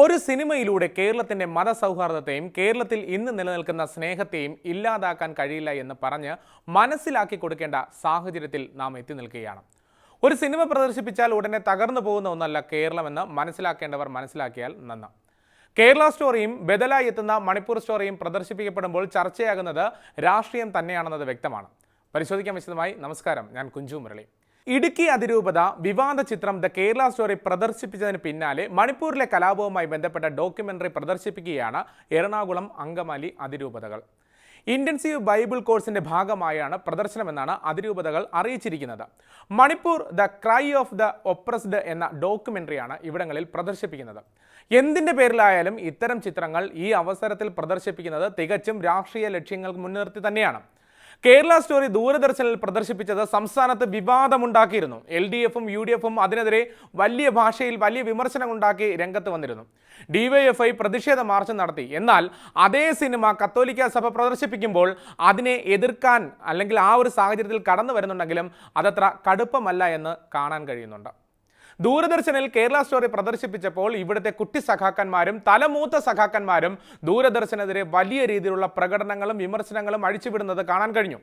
ഒരു സിനിമയിലൂടെ കേരളത്തിന്റെ മതസൗഹാർദ്ദത്തെയും കേരളത്തിൽ ഇന്ന് നിലനിൽക്കുന്ന സ്നേഹത്തെയും ഇല്ലാതാക്കാൻ കഴിയില്ല എന്ന് പറഞ്ഞ് മനസ്സിലാക്കി കൊടുക്കേണ്ട സാഹചര്യത്തിൽ നാം എത്തി നിൽക്കുകയാണ്. ഒരു സിനിമ പ്രദർശിപ്പിച്ചാൽ ഉടനെ തകർന്നു പോകുന്ന ഒന്നല്ല കേരളമെന്ന് മനസ്സിലാക്കേണ്ടവർ മനസ്സിലാക്കിയാൽ നന്ന്. കേരള സ്റ്റോറിയും ബദലായി എത്തുന്ന മണിപ്പൂർ സ്റ്റോറിയും പ്രദർശിപ്പിക്കപ്പെടുമ്പോൾ ചർച്ചയാകുന്നത് രാഷ്ട്രീയം തന്നെയാണെന്നത് വ്യക്തമാണ്. പരിശോധിക്കാൻ വിശദമായി നമസ്കാരം. ഞാൻ കുഞ്ചു മുരളി. ഇടുക്കി അതിരൂപത വിവാദ ചിത്രം ദ കേരള സ്റ്റോറി പ്രദർശിപ്പിച്ചതിന് പിന്നാലെ മണിപ്പൂരിലെ കലാപവുമായി ബന്ധപ്പെട്ട ഡോക്യുമെന്ററി പ്രദർശിപ്പിക്കുകയാണ് എറണാകുളം അങ്കമാലി അതിരൂപതകൾ. ഇന്റൻസീവ് ബൈബിൾ കോഴ്സിന്റെ ഭാഗമായാണ് പ്രദർശനമെന്നാണ് അതിരൂപതകൾ അറിയിച്ചിരിക്കുന്നത്. Manipur the cry of the oppressed എന്ന ഡോക്യുമെന്ററിയാണ് ഇവിടങ്ങളിൽ പ്രദർശിപ്പിക്കുന്നത്. എന്തിന്റെ പേരിലായാലും ഇത്തരം ചിത്രങ്ങൾ ഈ അവസരത്തിൽ പ്രദർശിപ്പിക്കുന്നത് തികച്ചും രാഷ്ട്രീയ ലക്ഷ്യങ്ങൾ മുൻനിർത്തി തന്നെയാണ്. കേരള സ്റ്റോറി ദൂരദർശനിൽ പ്രദർശിപ്പിച്ചത് സംസ്ഥാനത്ത് വിവാദമുണ്ടാക്കിയിരുന്നു. എൽ ഡി എഫും യു ഡി എഫും അതിനെതിരെ വലിയ ഭാഷയിൽ വലിയ വിമർശനം ഉണ്ടാക്കി രംഗത്ത് വന്നിരുന്നു. ഡിവൈഎഫ്ഐ പ്രതിഷേധ മാർച്ച് നടത്തി. എന്നാൽ അതേ സിനിമ കത്തോലിക്ക സഭ പ്രദർശിപ്പിക്കുമ്പോൾ അതിനെ എതിർക്കാൻ അല്ലെങ്കിൽ ആ ഒരു സാഹചര്യത്തിൽ കടന്നു വരുന്നുണ്ടെങ്കിലും അതത്ര കടുപ്പമല്ല എന്ന് കാണാൻ കഴിയുന്നുണ്ട്. ദൂരദർശനിൽ കേരള സ്റ്റോറി പ്രദർശിപ്പിച്ചപ്പോൾ ഇവിടുത്തെ കുട്ടി സഖാക്കന്മാരും തലമൂത്ത സഖാക്കന്മാരും ദൂരദർശനെതിരെ വലിയ രീതിയിലുള്ള പ്രകടനങ്ങളും വിമർശനങ്ങളും അഴിച്ചുവിടുന്നത് കാണാൻ കഴിഞ്ഞു.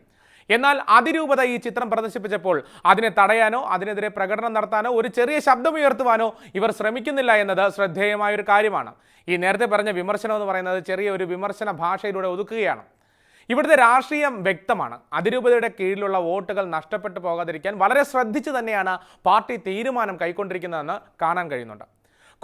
എന്നാൽ അതിരൂപത ഈ ചിത്രം പ്രദർശിപ്പിച്ചപ്പോൾ അതിനെ തടയാനോ അതിനെതിരെ പ്രകടനം നടത്താനോ ഒരു ചെറിയ ശബ്ദമുയർത്തുവാനോ ഇവർ ശ്രമിക്കുന്നില്ല എന്നത് ശ്രദ്ധേയമായ ഒരു കാര്യമാണ്. ഈ നേരത്തെ പറഞ്ഞ വിമർശനം എന്ന് പറയുന്നത് ചെറിയ ഒരു വിമർശന ഭാഷയിലൂടെ ഒതുക്കുകയാണ്. ഇവിടുത്തെ രാഷ്ട്രീയം വ്യക്തമാണ്. അതിരൂപതയുടെ കീഴിലുള്ള വോട്ടുകൾ നഷ്ടപ്പെട്ടു പോകാതിരിക്കാൻ വളരെ ശ്രദ്ധിച്ചു തന്നെയാണ് പാർട്ടി തീരുമാനം കൈക്കൊണ്ടിരിക്കുന്നതെന്ന് കാണാൻ കഴിയുന്നുണ്ട്.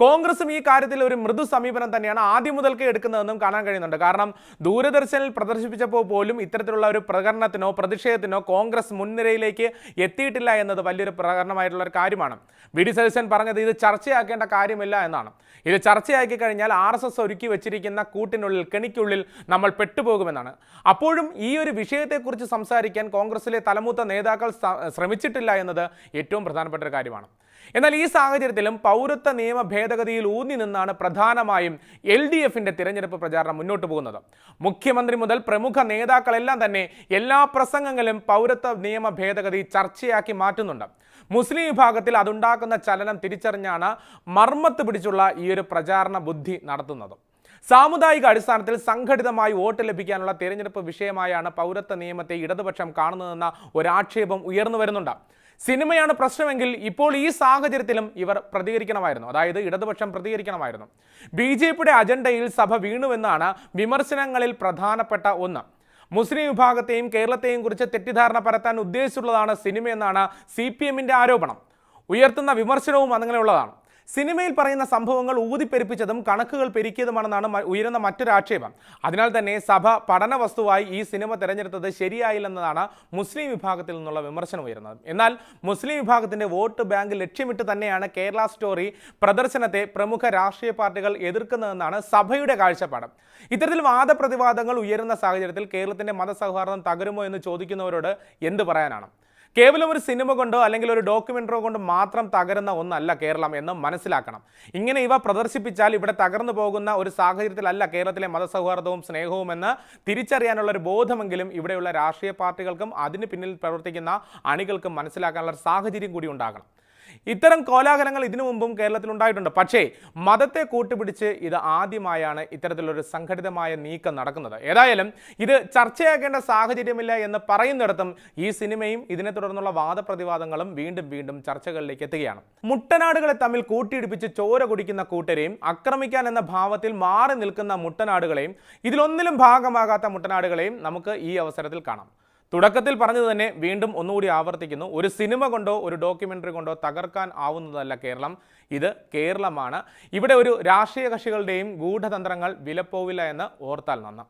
കോൺഗ്രസും ഈ കാര്യത്തിൽ ഒരു മൃദു സമീപനം തന്നെയാണ് ആദ്യം മുതൽക്കേ എടുക്കുന്നതെന്നും കാണാൻ കഴിയുന്നുണ്ട്. കാരണം ദൂരദർശനിൽ പ്രദർശിപ്പിച്ചപ്പോൾ പോലും ഇത്തരത്തിലുള്ള ഒരു പ്രകടനത്തിനോ പ്രതിഷേധത്തിനോ കോൺഗ്രസ് മുൻനിരയിലേക്ക് എത്തിയിട്ടില്ല എന്നത് വലിയൊരു പ്രകടനമായിട്ടുള്ള ഒരു കാര്യമാണ്. വി ഡി സതീശൻ പറഞ്ഞത് ഇത് ചർച്ചയാക്കേണ്ട കാര്യമില്ല എന്നാണ്. ഇത് ചർച്ചയാക്കി കഴിഞ്ഞാൽ ആർ എസ് എസ് ഒരുക്കി വെച്ചിരിക്കുന്ന കൂട്ടിനുള്ളിൽ കെണിക്കുള്ളിൽ നമ്മൾ പെട്ടുപോകുമെന്നാണ്. അപ്പോഴും ഈ ഒരു വിഷയത്തെക്കുറിച്ച് സംസാരിക്കാൻ കോൺഗ്രസിലെ തലമൂത്ത നേതാക്കൾ ശ്രമിച്ചിട്ടില്ല എന്നത് ഏറ്റവും പ്രധാനപ്പെട്ട ഒരു കാര്യമാണ്. എന്നാൽ ഈ സാഹചര്യത്തിലും പൗരത്വ നിയമ ഭേദഗതിയിൽ ഊന്നി നിന്നാണ് പ്രധാനമായും എൽ ഡി എഫിന്റെ തിരഞ്ഞെടുപ്പ് പ്രചാരണം മുന്നോട്ട് പോകുന്നത്. മുഖ്യമന്ത്രി മുതൽ പ്രമുഖ നേതാക്കളെല്ലാം തന്നെ എല്ലാ പ്രസംഗങ്ങളും പൗരത്വ നിയമ ഭേദഗതി ചർച്ചയാക്കി മാറ്റുന്നുണ്ട്. മുസ്ലിം വിഭാഗത്തിൽ അതുണ്ടാക്കുന്ന ചലനം തിരിച്ചറിഞ്ഞാണ് മർമ്മത്ത് പിടിച്ചുള്ള ഈ ഒരു പ്രചാരണ ബുദ്ധി നടത്തുന്നത്. സാമുദായിക അടിസ്ഥാനത്തിൽ സംഘടിതമായി വോട്ട് ലഭിക്കാനുള്ള തിരഞ്ഞെടുപ്പ് വിഷയമായാണ് പൗരത്വ നിയമത്തെ ഇടതുപക്ഷം കാണുന്നതെന്ന ഒരാക്ഷേപം ഉയർന്നു വരുന്നുണ്ട്. സിനിമയാണ് പ്രശ്നമെങ്കിൽ ഇപ്പോൾ ഈ സാഹചര്യത്തിലും ഇവർ പ്രതികരിക്കണമായിരുന്നു. അതായത് ഇടതുപക്ഷം പ്രതികരിക്കണമായിരുന്നു. ബി ജെ പിയുടെ അജണ്ടയിൽ സഭ വീണുവെന്നാണ് വിമർശനങ്ങളിൽ പ്രധാനപ്പെട്ട ഒന്ന്. മുസ്ലിം വിഭാഗത്തെയും കേരളത്തെയും കുറിച്ച് തെറ്റിദ്ധാരണ പരത്താൻ ഉദ്ദേശിച്ചുള്ളതാണ് സിനിമയെന്നാണ് സി പി എമ്മിന്റെ ആരോപണം. ഉയർത്തുന്ന വിമർശനവും അങ്ങനെയുള്ളതാണ് സിനിമയിൽ പറയുന്ന സംഭവങ്ങൾ ഊതിപ്പെരുപ്പിച്ചതും കണക്കുകൾ പെരുക്കിയതുമാണെന്നാണ് ഉയരുന്ന മറ്റൊരു ആക്ഷേപം. അതിനാൽ തന്നെ സഭ പഠന വസ്തുവായി ഈ സിനിമ തിരഞ്ഞെടുത്തത് ശരിയായില്ലെന്നതാണ് മുസ്ലിം വിഭാഗത്തിൽ നിന്നുള്ള വിമർശനം ഉയരുന്നത്. എന്നാൽ മുസ്ലിം വിഭാഗത്തിന്റെ വോട്ട് ബാങ്ക് ലക്ഷ്യമിട്ട് തന്നെയാണ് കേരള സ്റ്റോറി പ്രദർശനത്തെ പ്രമുഖ രാഷ്ട്രീയ പാർട്ടികൾ എതിർക്കുന്നതെന്നാണ് സഭയുടെ കാഴ്ചപ്പാട്. ഇത്തരത്തിൽ വാദപ്രതിവാദങ്ങൾ ഉയരുന്ന സാഹചര്യത്തിൽ കേരളത്തിന്റെ മതസൗഹാർദ്ദം തകരുമോ എന്ന് ചോദിക്കുന്നവരോട് എന്ത് പറയാനാണ്? കേവലം ഒരു സിനിമ കൊണ്ടോ അല്ലെങ്കിൽ ഒരു ഡോക്യുമെന്ററോ കൊണ്ട് മാത്രം തകരുന്ന ഒന്നല്ല കേരളം എന്ന് മനസ്സിലാക്കണം. ഇങ്ങനെ ഇവ പ്രദർശിപ്പിച്ചാൽ ഇവിടെ തകർന്നു പോകുന്ന ഒരു സാഹചര്യത്തിലല്ല കേരളത്തിലെ മതസൗഹാർദ്ദവും സ്നേഹവും എന്ന് തിരിച്ചറിയാനുള്ള ഒരു ബോധമെങ്കിലും ഇവിടെയുള്ള രാഷ്ട്രീയ പാർട്ടികൾക്കും അതിന് പിന്നിൽ പ്രവർത്തിക്കുന്ന അണികൾക്കും മനസ്സിലാക്കാനുള്ള സാഹചര്യം കൂടി ഉണ്ടാകണം. ഇത്തരം കോലാഹലങ്ങൾ ഇതിനു മുമ്പും കേരളത്തിൽ ഉണ്ടായിട്ടുണ്ട്. പക്ഷേ മതത്തെ കൂട്ടുപിടിച്ച് ഇത് ആദ്യമായാണ് ഇത്തരത്തിലൊരു സംഘടിതമായ നീക്കം നടക്കുന്നത്. ഏതായാലും ഇത് ചർച്ചയാക്കേണ്ട സാഹചര്യമില്ല എന്ന് പറയുന്നിടത്തും ഈ സിനിമയും ഇതിനെ തുടർന്നുള്ള വാദപ്രതിവാദങ്ങളും വീണ്ടും വീണ്ടും ചർച്ചകളിലേക്ക് എത്തുകയാണ്. മുട്ടനാടുകളെ തമ്മിൽ കൂട്ടിയിടിപ്പിച്ച് ചോര കുടിക്കുന്ന കൂട്ടരെയും ആക്രമിക്കാൻ എന്ന ഭാവത്തിൽ മാറി നിൽക്കുന്ന മുട്ടനാടുകളെയും ഇതിലൊന്നിലും ഭാഗമാകാത്ത മുട്ടനാടുകളെയും നമുക്ക് ഈ അവസരത്തിൽ കാണാം. തുടക്കത്തിൽ പറഞ്ഞത് തന്നെ വീണ്ടും ഒന്നുകൂടി ആവർത്തിക്കുന്നു. ഒരു സിനിമ കൊണ്ടോ ഒരു ഡോക്യുമെന്ററി കൊണ്ടോ തകർക്കാൻ ആവുന്നതല്ല കേരളം. ഇത് കേരളമാണ്. ഇവിടെ ഒരു രാഷ്ട്രീയ കക്ഷികളുടെയും ഗൂഢതന്ത്രങ്ങൾ വിലപ്പോവില്ല എന്ന് ഓർത്താൽ നന്ന്.